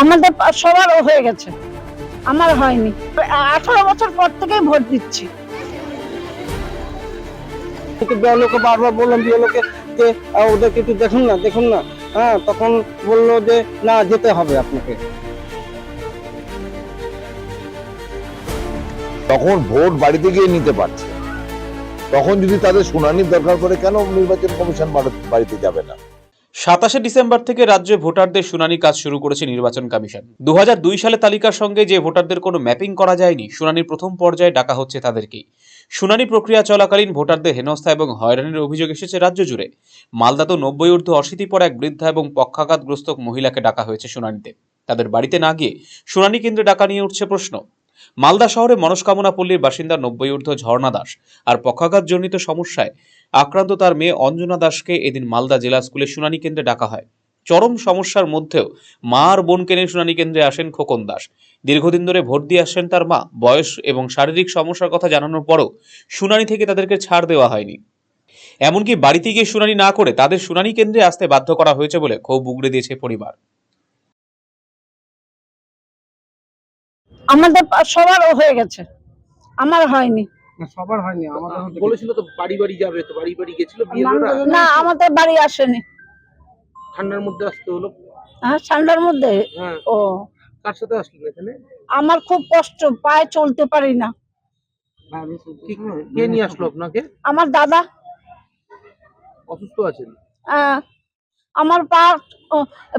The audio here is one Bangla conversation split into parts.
আমাদের সবারও হয়ে গেছে। আমার হয়নি। আঠারো বছর পর থেকেই ভোট দিচ্ছি। কিন্তু বারবার বললাম বিএলওকে যে ওদেরকে একটু দেখুন না দেখুন না। হ্যাঁ তখন বলল যে না যেতে হবে আপনাকে। তখন ভোট বাড়িতে গিয়ে নিতে পারছে। তখন যদি তাদের শুনানির দরকার করে কেন নির্বাচন কমিশন বাড়িতে যাবে না? সাতাশে ডিসেম্বর থেকে রাজ্যে ভোটারদের শুনানি কাজ শুরু করেছে নির্বাচন কমিশন। দুহাজার দুই সালে তালিকার সঙ্গে যে ভোটারদের কোনো ম্যাপিং করা যায়নি, শুনানির প্রথম পর্যায়ে ডাকা হচ্ছে তাদেরকেই। শুনানি প্রক্রিয়া চলাকালীন ভোটারদের হেনস্থা এবং হয়রানির অভিযোগ এসেছে রাজ্য জুড়ে। মালদা তো নব্বই ঊর্ধ্ব অশীতি পর এক বৃদ্ধা এবং পক্ষাঘাতগ্রস্ত মহিলাকে ডাকা হয়েছে শুনানিতে। তাদের বাড়িতে না গিয়ে শুনানি কেন্দ্রে ডাকা নিয়ে উঠছে প্রশ্ন। মালদা শহরে মনস্কামনা পল্লীর বাসিন্দা নব্বই ঊর্ধ্ব ঝর্ণা দাস আর পক্ষাঘাতজনিত সমস্যায় আক্রান্ত তার মেয়ে অঞ্জনা দাসকে এদিন মালদা জেলা স্কুলে শুনানি কেন্দ্রে ডাকা হয়। চরম সমস্যার মধ্যেও মা আর বোনকে নিয়ে শুনানি কেন্দ্রে আসেন খোকন দাস। দীর্ঘদিন ধরে ভোট দিয়ে আসছেন তার মা। বয়স এবং শারীরিক সমস্যার কথা জানানোর পরও শুনানি থেকে তাদেরকে ছাড় দেওয়া হয়নি। এমনকি বাড়িতে গিয়ে শুনানি না করে তাদের শুনানি কেন্দ্রে আসতে বাধ্য করা হয়েছে বলে ক্ষোভ উগড়ে দিয়েছে পরিবার। আমাদের পা- সবারও হয়ে গেছে। আমার হয়নি। সবার হয়নি আমাদের বলেছিল তো বাড়ি বাড়ি যাবে তো বাড়ি বাড়ি গেছিল না? আমাদের বাড়ি আসেনি। ঠান্ডার মধ্যে আসতে হলো? হ্যাঁ ঠান্ডার মধ্যে? হ্যাঁ। ও। কার সাথে আসলেন এখানে? আমার খুব কষ্ট পায়ে চলতে পারি না। কি কে নিয়ে আসলো আপনাকে? আমার দাদা। অসুস্থ আছেন? আহ, আমার পা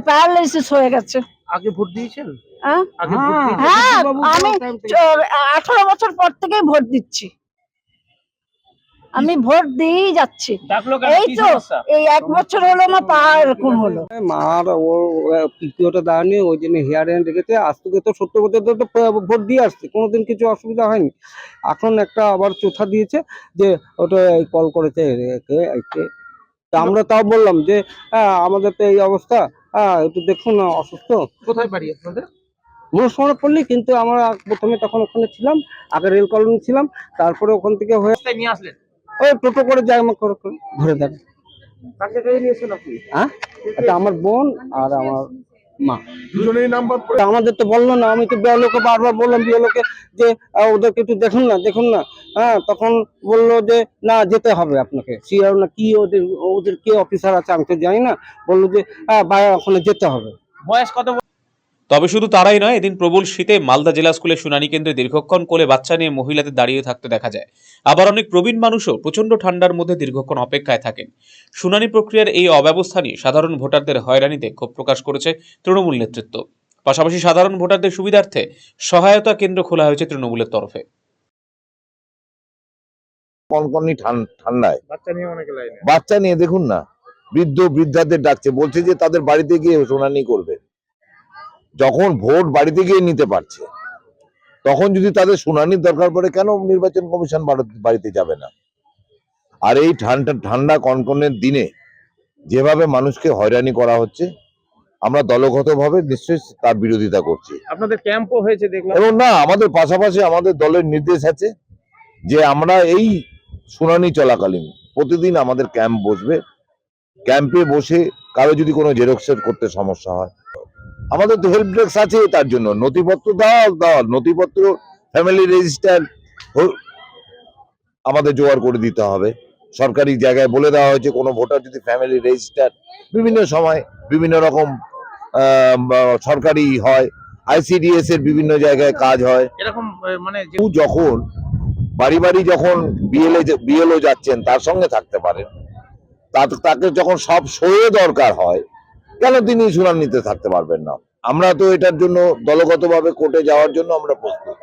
প্যারালাইসিস হয়ে গেছে। আগে ভোট দিয়েছেন? হ্যাঁ। হ্যাঁ। হ্যাঁ আমি আঠারো বছর পর থেকেই ভোট দিচ্ছি। আমি ভোট দিয়েই যাচ্ছি। এই তো এই এক বছর হলো আমার পা এরকম হলো। মার ও পিপিওটা দেয়নি ওই জন্য হেয়ার এন্ড রেখেছে। আজ থেকে তো সত্তর বছর ধরে তো ভোট দিয়ে আসছে। কোনোদিন কিছু অসুবিধা হয়নি। এখন একটা আবার চোথা দিয়েছে যে ওটা কল করেছে আমরা তাও বললাম যে হ্যাঁ আমাদের তো এই অবস্থা। হ্যাঁ একটু দেখুন না অসুস্থ। কোথায় বাড়ি আপনাদের? কিন্তু আমরা প্রথমে তখন ওখানে ছিলাম আগে রেল কলোনি ছিলাম তারপরে ওখান থেকে হয়ে কোথায় নিয়ে আসলেন? ওই টোটো করে যাই আমার ধরে দেন হ্যাঁ? আমার বোন আর আমার মা দুজনেই নাম্বার আমাদের তো বলল না আমি তো বিয়ালোকে বারবার বললাম বিয়ালোকে যে আহ, ওদেরকে একটু দেখুন না দেখুন না। হ্যাঁ তখন বলল যে না যেতে হবে আপনাকে। সিআর না কি ওদের ওদের কে অফিসার আছে আমি তো জানি না। বলল যে হ্যাঁ বাইরে ওখানে যেতে হবে। বয়স কত তবে শুধু তারাই নয় এদিন প্রবল শীতে মালদা জেলা স্কুলে শুনানি কেন্দ্রে দীর্ঘক্ষণ কোলে বাচ্চা নিয়ে মহিলাদের দাঁড়িয়ে থাকতে দেখা যায়। আবার অনেক প্রবীণ মানুষও প্রচণ্ড ঠান্ডার মধ্যে দীর্ঘক্ষণ অপেক্ষায় থাকেন। শুনানি প্রক্রিয়ার এই অব্যবস্থা নিয়ে সাধারণ ভোটারদের হয়রানিতে ক্ষোভ প্রকাশ করেছে তৃণমূল নেতৃত্ব। পাশাপাশি সাধারণ ভোটারদের সুবিধার্থে সহায়তা কেন্দ্র খোলা হয়েছে তৃণমূলের তরফে। কনকনি ঠান্ডায়। বাচ্চা নিয়ে বাচ্চা নিয়ে দেখুন না বৃদ্ধ বৃদ্ধাদের ডাকছে বলছে যে তাদের বাড়িতে গিয়ে শুনানি করবে। যখন ভোট বাড়িতে গিয়ে নিতে পারছে তখন যদি তাদের শুনানির দরকার পড়ে কেন নির্বাচন কমিশন বাড়িতে যাবে না? আর এই ঠান্ডা ঠান্ডা কনকনের দিনে যেভাবে মানুষকে হয়রানি করা হচ্ছে আমরা দলগতভাবে নিশ্চয়ই তার বিরোধিতা করছি। আপনাদের ক্যাম্পও হয়েছে দেখলাম। এবং না আমাদের পাশাপাশি আমাদের দলের নির্দেশ আছে যে আমরা এই শুনানি চলাকালীন প্রতিদিন আমাদের ক্যাম্প বসবে। ক্যাম্পে বসে কারও যদি কোনো জেরক্সের করতে সমস্যা হয় আমাদের তো হেল্প ডেস্ক আছে তার জন্য। নথিপত্র দেওয়া দেওয়া নথিপত্র ফ্যামিলি রেজিস্টার আমাদের জোগাড় করে দিতে হবে। সরকারি জায়গায় বলে দেওয়া হয়েছে কোনো ভোটার যদি ফ্যামিলি রেজিস্টার বিভিন্ন সময় বিভিন্ন রকম সরকারি হয় আইসিডিএস এর বিভিন্ন জায়গায় কাজ হয়। এরকম মানে যখন বাড়ি বাড়ি যখন বিএলএ বিএলও যাচ্ছেন তার সঙ্গে থাকতে পারেন। তাকে যখন সব সয়ে দরকার হয় কেন তিনি শুনানিতে থাকতে পারবেন না আমরা তো এটার জন্য দলগতভাবে কোর্টে যাওয়ার জন্য আমরা প্রস্তুত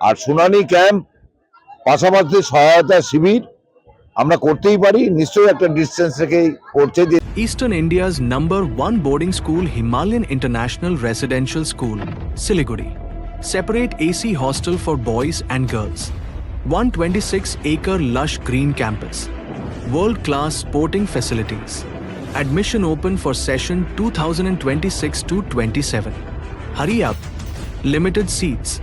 আর শুনানি ক্যাম্প পাশাপাশি সহায়তা শিবির আমরা করতেই পারি নিশ্চয়ই একটা ডিস্টেন্স রেখেই করছে যে Eastern India's number one boarding school, Himalayan International Residential School, Siliguri. Separate AC hostel for boys and girls. 126 acre lush green campus. World class sporting facilities. Admission open for session 2026 to 27. Hurry up. Limited seats.